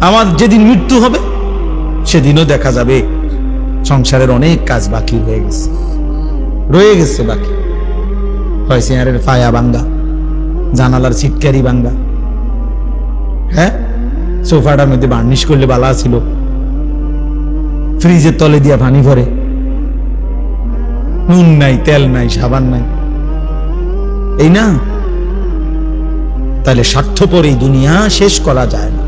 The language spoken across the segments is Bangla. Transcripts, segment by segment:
আমার যেদিন মৃত্যু হবে, সেদিনও দেখা যাবে। সংসারের অনেক কাজ বাকি হয়ে গেছে। রয়ে গেছে বাকি। হয় চেয়ারের ফায়া বাঙ্গা, জানালার ছিটকারি বাঙ্গা। হ্যাঁ? সোফাটার মধ্যে বার্নিশ করলে বালা ছিল। ফ্রিজের তলে দিয়া পানি ভরে। নুন নাই, তেল নাই, সাবান নাই। এই না? তাহলে স্বার্থপর এই দুনিয়া শেষ করা যায় না।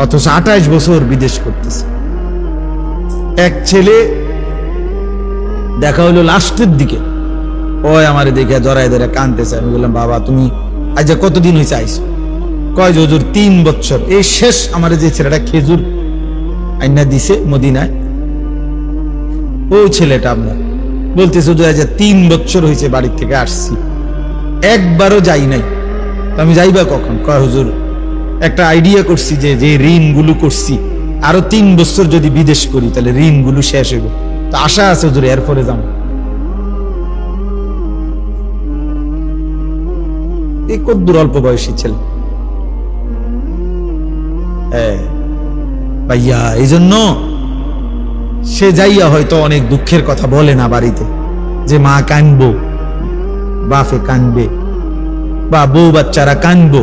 অথচ আঠাইশ বছর বিদেশ করতেছে। এক ছেলে দেখা হলো লাস্টের দিকে। ওই আমার দেখে জড়াই ধরে কানতেছে আমি বললাম, বাবা, তুমি আজ কতদিন হয়েছে আইসো কয় যে, হুজুর, তিন বছর এই শেষ আমার যে ছেলেটা খেজুর আইনা দিছে মদিনায়। ও ছেলেটা আপনার বলতেছে, হুজুর, আজ তিন বছর হয়েছে বাড়ির থেকে আসছি। একবারও যাই নাই। আমি যাইবা কখন? কয়, হুজুর একটা আইডিয়া করছি যে যে ঋণগুলো করছি। আরও তিন বছর যদি বিদেশ করি, তাহলে ঋণগুলো শেষ হইব। তো আশা আছে হুজুর, এরপরে যাব। এই কদ্দুর অল্প বয়সী ছেলে। ভাইয়া এই জন্য সে যাইয়া হয়তো অনেক দুঃখের কথা বলে না বাড়িতে, যে মা কানবো, বাপে কানবে, বা বউ বাচ্চারা কানবো।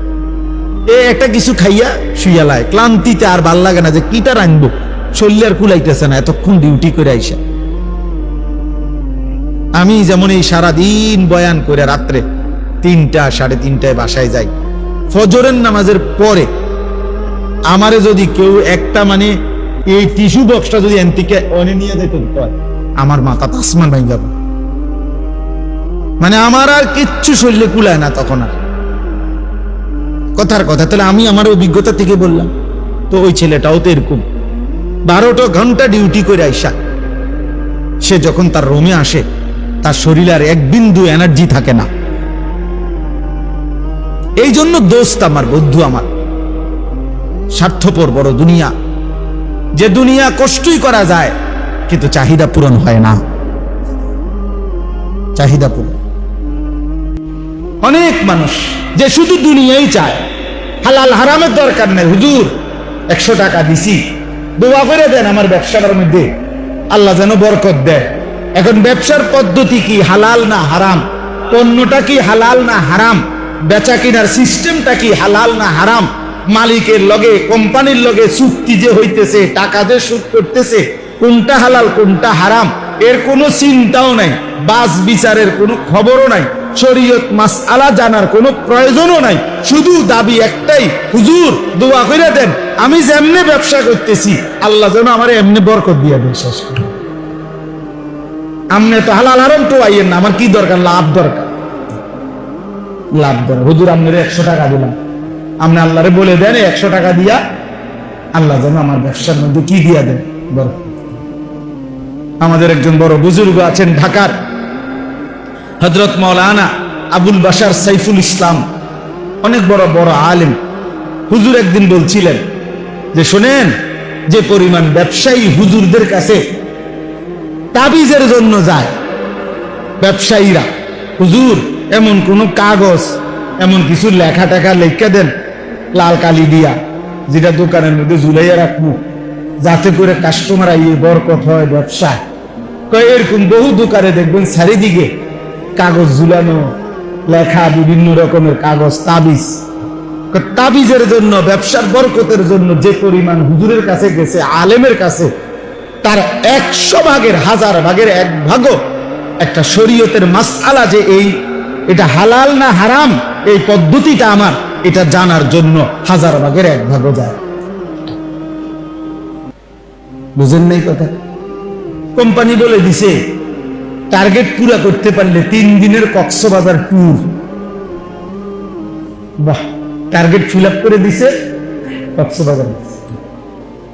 একটা কিছু খাইয়া শুইয়ালায় ক্লান্তিতে আর ভালো লাগে না যে কিটা রাখব শরীর আর কুলাইতেছে না, এতক্ষণ ডিউটি করে আইসা। আমি যেমন এই সারাদিন বয়ান করে রাত্রে তিনটা, সাড়ে তিনটায় বাসায় যাই, ফজরের নামাজের পরে আমারে যদি কেউ একটা মানে এই টিস্যু বক্সটা যদি এনতিকে অনে নিয়ে যেত আমার মাথা তাসমান ভাই যাবে। মানে আমার আর কিচ্ছু শরীরে কুলায় না তখন আর। কথার কথা। তাহলে আমি আমার অভিজ্ঞতা থেকে বললাম, তো ওই ছেলেটাও তো এরকম। বারোটা ঘণ্টা ডিউটি করে আইসা। সে যখন তার রোমে আসে, তার শরীরে আর এক বিন্দু এনার্জি থাকে না। এই জন্য দোস্ত আমার, বন্ধু আমার, স্বার্থপর বড় দুনিয়া। যে দুনিয়া কষ্টই করা যায়, কিন্তু চাহিদা পূরণ হয় না। চাহিদা পূরণ। অনেক মানুষ যে শুধু দুনিয়াই চায় হালাল হারামের দরকার নেই, হুজুর। একশো টাকা দিছি। দোয়া করে দেন আমার ব্যবসাটার মধ্যে। আল্লাহ যেন বরকত দেয়। এখন ব্যবসার পদ্ধতি কি, হালাল না হারাম? পণ্যটা কি হালাল না হারাম? বেচা কিনার সিস্টেমটা কি হালাল না হারাম? মালিকের লগে, কোম্পানির লগে চুক্তি যে হইতেছে, টাকা যে সুদ করতেছে, কোনটা হালাল, কোনটা হারাম? এর কোনো চিন্তাও নাই। বাস বিচারের কোনো খবরও নাই। শরীয়ত মাসআলা জানার কোনো প্রয়োজনও নাই। শুধু দাবি একটাই, হুজুর, দোয়া করে দেন, আমি যেমনে ব্যবসা করতেছি, আল্লাহ যেন আমার এমনি বরকত দিয়ে দেন শেষ করে। আমনে তো হালাল হারাম তো আইয়েন না, আমার কি দরকার? লাভ দরকার। লাভ দরকার। হুজুর আপনার একশো টাকা দিলাম। আপনি আল্লাহরে বলে দেন একশো টাকা দিয়া আল্লাহ যেন আমার ব্যবসার মধ্যে কি দিয়া দেন বরকত। আমাদের একজন বড় বুজুর্গ আছেন ঢাকার। হজরত মৌলানা আবুল বাসার সাইফুল ইসলাম, অনেক বড় বড় আলেম। হুজুর একদিন বলছিলেন যে, শোনেন, যে পরিমাণ ব্যবসায়ী হুজুরদের কাছে তাবিজের জন্য যায়, ব্যবসায়ীরা, হুজুর, এমন কোন কাগজ, এমন কিছু লেখা টেখা লেখা দেন, লাল কালি দিয়া, যেটা দোকানের মধ্যে ঝুলাইয়া রাখব, যাতে করে কাস্টমার আইয়ে বরকত হয় ব্যবসা এরকম বহু দোকানে দেখবেন, চারিদিকে কাগজ ঝুলানো, লেখা বিভিন্ন রকমের কাগজ, তাবিজ। তাবিজের জন্য, ব্যবসার বরকতের জন্য যে পরিমাণ হুজুরের কাছে গেছে, আলেমের কাছে, তার একশো ভাগের, হাজার ভাগের এক ভাগও একটা শরীয়তের মাসআলা যে এই, এটা হালাল না হারাম, এই পদ্ধতিটা আমার, এটা জানার জন্য হাজার ভাগের এক ভাগও যায়। বুঝেন নাই কথা? কোম্পানি বলে দিছে টার্গেট পুরা করতে পারলে তিন দিনের কক্সবাজার ট্যুর বাহ টার্গেট ফিল আপ করে দিছে, কক্সবাজার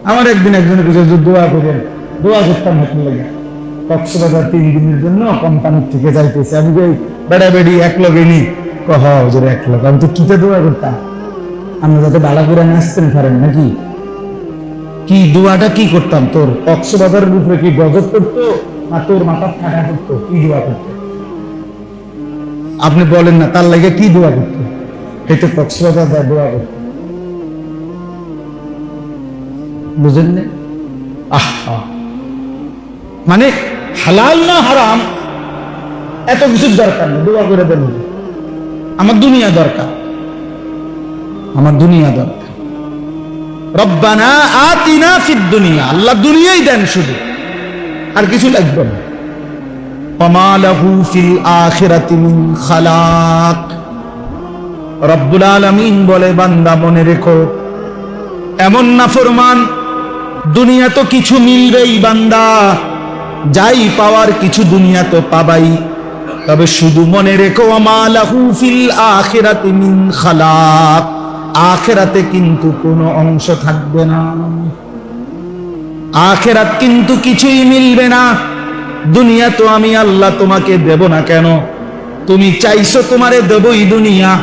আমার একদিন একজনের কাছে যে দোয়া করেন দোয়া করতাম হাতে লাগে। কক্সবাজার তিন দিনের জন্য কোম্পানির থেকে যাইতেছে। আমি যে বেড়া বেড়ি, এক লগে নি কহ, হুজুর, এক লগ। আমি তো কিতে দোয়া করতাম? আমরা যাতে বালা করে নাচতেন পারেন নাকি? কি দোয়াটা কি করতাম তোর? কক্সবাজারের উপরে কি গজব করতো কি দোয়া করতো? আপনি বলেন না, তার লাগে কি দোয়া করতো? এই তো কক্সবাজার যা দোয়া করতো। বুঝেন মানে হালাল না হারাম, এত কিছুর দরকার নেই, দোয়া করে দেন আমার দুনিয়া দরকার। আমার দুনিয়া দরকার। রব্বানা আতিনা ফিদ দুনিয়া, আল্লাহ দুনিয়াই দেন শুধু। আর কিছু লাগবে না। বান্দা যাই পাওয়ার কিছু দুনিয়া তো পাবাই। তবে শুধু মনে রেখো ফিল আখিরাতি মিন খালাক। আখেরাতে কিন্তু কোনো অংশ থাকবে না। আখেরাত কিন্তু কিছুই মিলবে না। দুনিয়া তো আমি আল্লাহ তোমাকে দেব না কেন? তুমি চাইছো তোমারে দেবই দুনিয়া।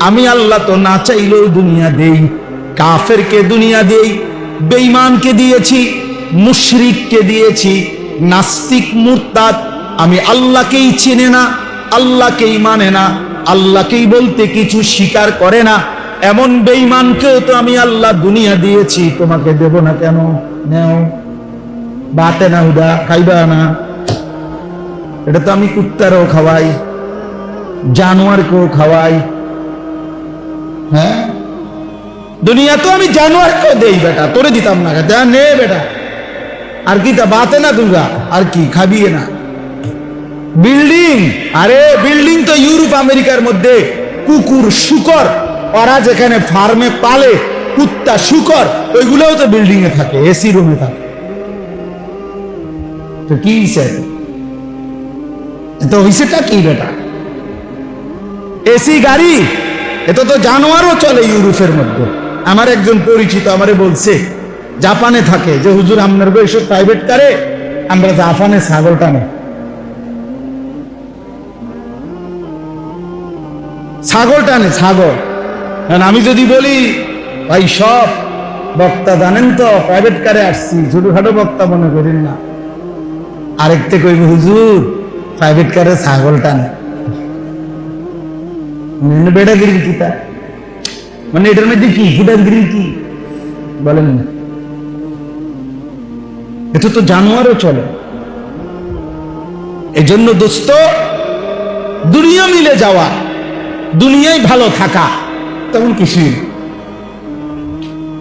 আমি আল্লাহ তো না চাইলেও দুনিয়া দেই। কাফেরকে দুনিয়া দেই, বেঈমানকে দিয়েছি, মুশরিককে দিয়েছি, নাস্তিক, মুরতাদ। আমি আল্লাহকেই চেনে না, আল্লাহকেই মানে না, আল্লাহকেই বলতে কিছু স্বীকার করে না। এমন বেঈমানকেও তো আমি আল্লাহ দুনিয়া দিয়েছি, তোমাকে দেব না কেন? নেও। বাতে না উদা খাইবা না। এটা তো আমি কুত্তারও খাওয়াই, জানোয়ারকেও খাওয়াই। হ্যাঁ? দুনিয়া তো আমি জানোয়ারকেও দেই বেটা, তোরে দিতাম না যা নে বেটা। আর কি তা বাতে না দুর্গা? আর কি, খাবিয়ে না। বিল্ডিং, আরে বিল্ডিং তো ইউরোপ, আমেরিকার মধ্যে কুকুর, শুকর। ওরা যেখানে ফার্মে পালে, কুত্তা, শুকর, ওইগুলোও তো বিল্ডিং এ থাকে এসি রুমে থাকে। তো কি তো হিসেবটা কি বেটা? এসি গাড়ি? এত তো জানোয়ারও চলে ইউরোপের মধ্যে। আমার একজন পরিচিত আমারে বলছে, জাপানে থাকে, যে হুজুর, আপনার এসব প্রাইভেট কারে, আমরা জাপানে ছাগল টানে। ছাগল টানে, ছাগল। আমি যদি বলি, ভাই, সব বক্তা জানেন তো প্রাইভেট কারে আসছি, ছোটখাটো বক্তা মনে করেন না। আরেকতে কইব, হুজুর প্রাইভেট কারে ছাগল টানে। মানে বেটা গিরি কি তা? মানে এটার মধ্যে কি ফুটাগিরি কি? বলেন না। এটা তো জানোয়ারও চলে। এই জন্য দোস্ত, দুনিয়া মিলে যাওয়া, দুনিয়ায় ভালো থাকা। তেমন কিছুই।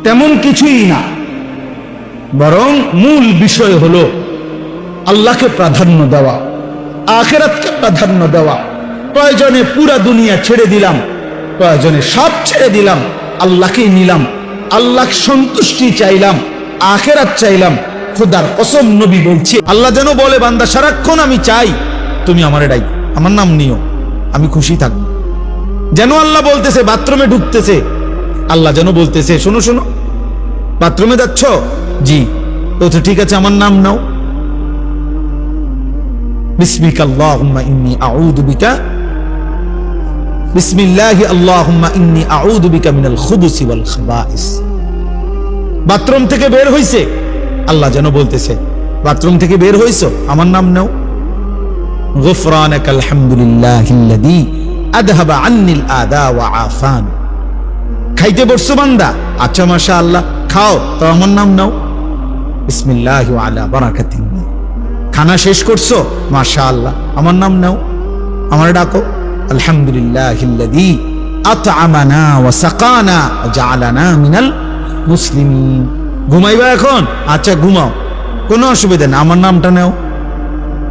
তেমন কিছুই না। বরং মূল বিষয় হলো আল্লাহকে প্রাধান্য দেওয়া, আখেরাতকে প্রাধান্য দেওয়া। প্রয়োজনে পুরা দুনিয়া ছেড়ে দিলাম, প্রয়োজনে সব ছেড়ে দিলাম, আল্লাহকেই নিলাম আল্লাহ সন্তুষ্টি চাইলাম, আখেরাত চাইলাম, খুদার কসম নবী বলছি, আল্লাহ যেন বলে, বান্দা, সারাক্ষণ আমি চাই, তুমি আমার এটাই আমার নাম নিও, আমি খুশি থাকব। যেন আল্লাহ বলতেছে, বাথরুমে ঢুকতেছে। আল্লাহ যেন বলতেছে, শোনো শোনো। বাথরুমে যাচ্ছ? জি। ও তো ঠিক আছে, আমার নাম নাও। বাথরুম থেকে বের হইছে। আল্লাহ যেন বলতেছে, বাথরুম থেকে বের আমার নাম নাও। গুফরান আদা ওয়া আফান। খাইতে বসছো বান্দা? আচ্ছা মাশা আল্লাহ খাও তো আমার নাম নাও। বিসমিল্লাহ আলা বারাকাতিন। খানা শেষ করছ? মাশা আল্লাহ আমার নাম নাও। আমার ডাকো। আলহামদুলিল্লাহ ঘুমাইবা এখন? আচ্ছা ঘুমাও। কোনো অসুবিধা আমার নামটা নেও।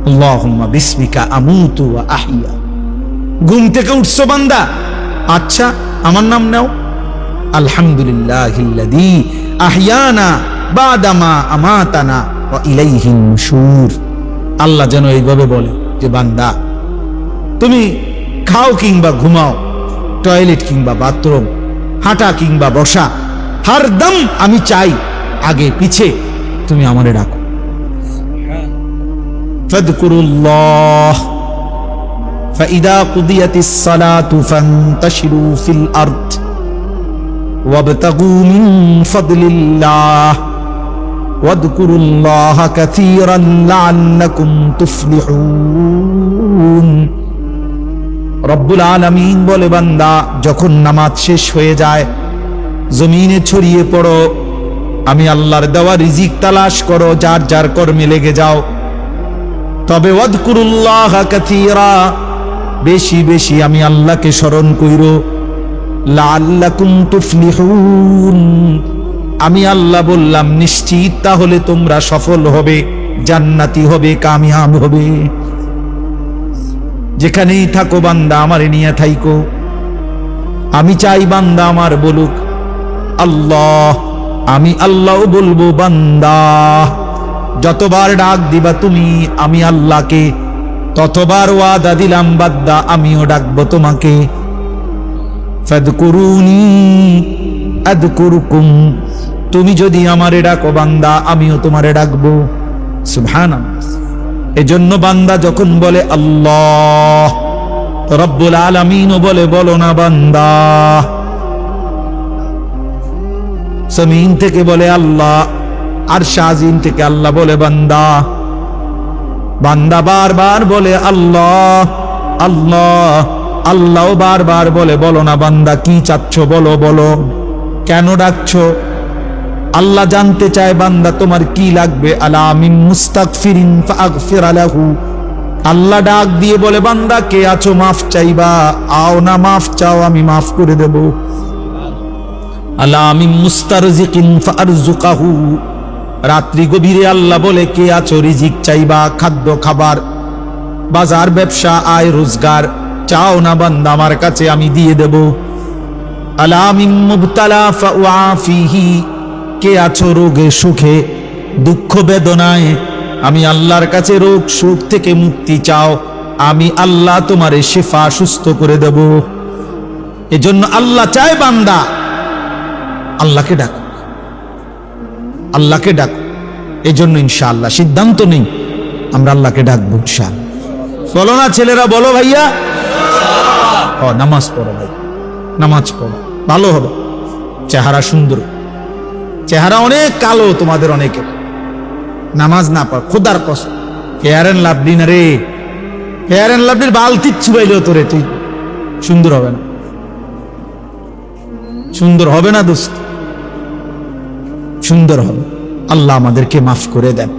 আল্লাহুম্মা বিসমিকা আমুতু ওয়া আহিয়া ঘুম থেকে উঠছো বান্দা। আচ্ছা আমার নাম নাও। আলহামদুলিল্লাহ আহিয়ানা আমাতানা আল্লাহ যেন এইভাবে বলে যে বান্দা তুমি খাও কিংবা ঘুমাও টয়লেট কিংবা বাথরুম হাঁটা কিংবা বসা হারদম আমি চাই আগে পিছে তুমি আমারে ডাকো। ফদকুরুল্লাহ। فإذا قضيت الصلاة فانتشروا في الأرض وابتغوا من فضل الله واذكروا الله كثيرا لعلكم تفلحون রব্বুল আলামিন বলে বান্দা যখন নামাজ শেষ হয়ে যায় জমিনে ছড়িয়ে পড়ো আমি আল্লাহর দেওয়া রিজিক তালাশ করো যার যার কর্মে লেগে যাও তবে ওয়াদকুরুল্লাহ কাথীরা বেশি বেশি আমি আল্লাহকে স্মরণ কইরো আমি আল্লাহ বললাম, নিশ্চিত তাহলে তোমরা সফল হবে, জান্নাতি হবে, কামিয়াব হবে। যেখানেই থাকো বান্দা, আমারে নিয়ে থাইকো। আমি চাই বান্দা আমার বলুক, আল্লাহ, আমি আল্লাহ বলব বান্দা, যতবার ডাক দিবা তুমি, আমি আল্লাহকে ততবার ওয়াদা দিলাম, বাদ্দা, আমিও ডাকবো তোমাকে। তুমি যদি আমারে ডাকো বান্দা, আমিও তোমারে ডাকবো। এজন্য বান্দা যখন বলে আল্লাহ রব্বুল আলামিনও বলে, বলো না বান্দা। জমিন থেকে বলে আল্লাহ, আর শাহিন থেকে আল্লাহ বলে বান্দা। বান্দা বারবার বলে, আল্লাহ আল্লাহ আল্লাহ বারবার বলে, বলো না বান্দা, কি চাচ্ছ? বলো বলো। কেন ডাকছো? আল্লাহ জানতে চায়, বান্দা, তোমার কি লাগবে? আলা মিন মুস্তাগফিরিন ফাগফির লাহু আল্লাহ ডাক দিয়ে বলে, বান্দা, কে আছো? মাফ চাইবা। আও না, মাফ চাও, আমি মাফ করে দেব। আলা আমি মুস্তারজিকিন ফারজুকাহু রাত্রি গভীরে আল্লাহ বলে, কে আছো রিজিক চাইবা, খাদ্য খাবার? বাজার ব্যবসা, আয় রোজগার। চাও না বান্দা, আমার কাছে আমি দিয়ে দেব। কে আছো রোগে সুখে, দুঃখ বেদনায়? আমি আল্লাহর কাছে রোগ সুখ থেকে মুক্তি চাও। আমি আল্লাহ তোমারে শেফা সুস্থ করে দেব। এজন্য আল্লাহ চায় বান্দা, আল্লাহকে ডাক। আল্লাহকে ডাক এজন্য ইনশাআল্লাহ, সিদ্ধান্ত নেই, আমরা আল্লাহকে ডাকবো ইনশাআল্লাহ। বলো না ছেলেরা, বলো ভাইয়া। ও, নামাজ পড়ো ভাই, নামাজ পড়ো, ভালো হবে। চেহারা সুন্দর, চেহারা অনেক কালো তোমাদের অনেকে। নামাজ না পড়, খুদার কষ্ট ফেয়ার অ্যান্ড লাভলি না রে। ফেয়ার অ্যান্ড লাভলির বালতি ছুবাইলেও তোরে তুই সুন্দর হবে না। সুন্দর হবে না দোস্ত। সুন্দর হবে আল্লাহ আমাদেরকে মাফ করে দেন।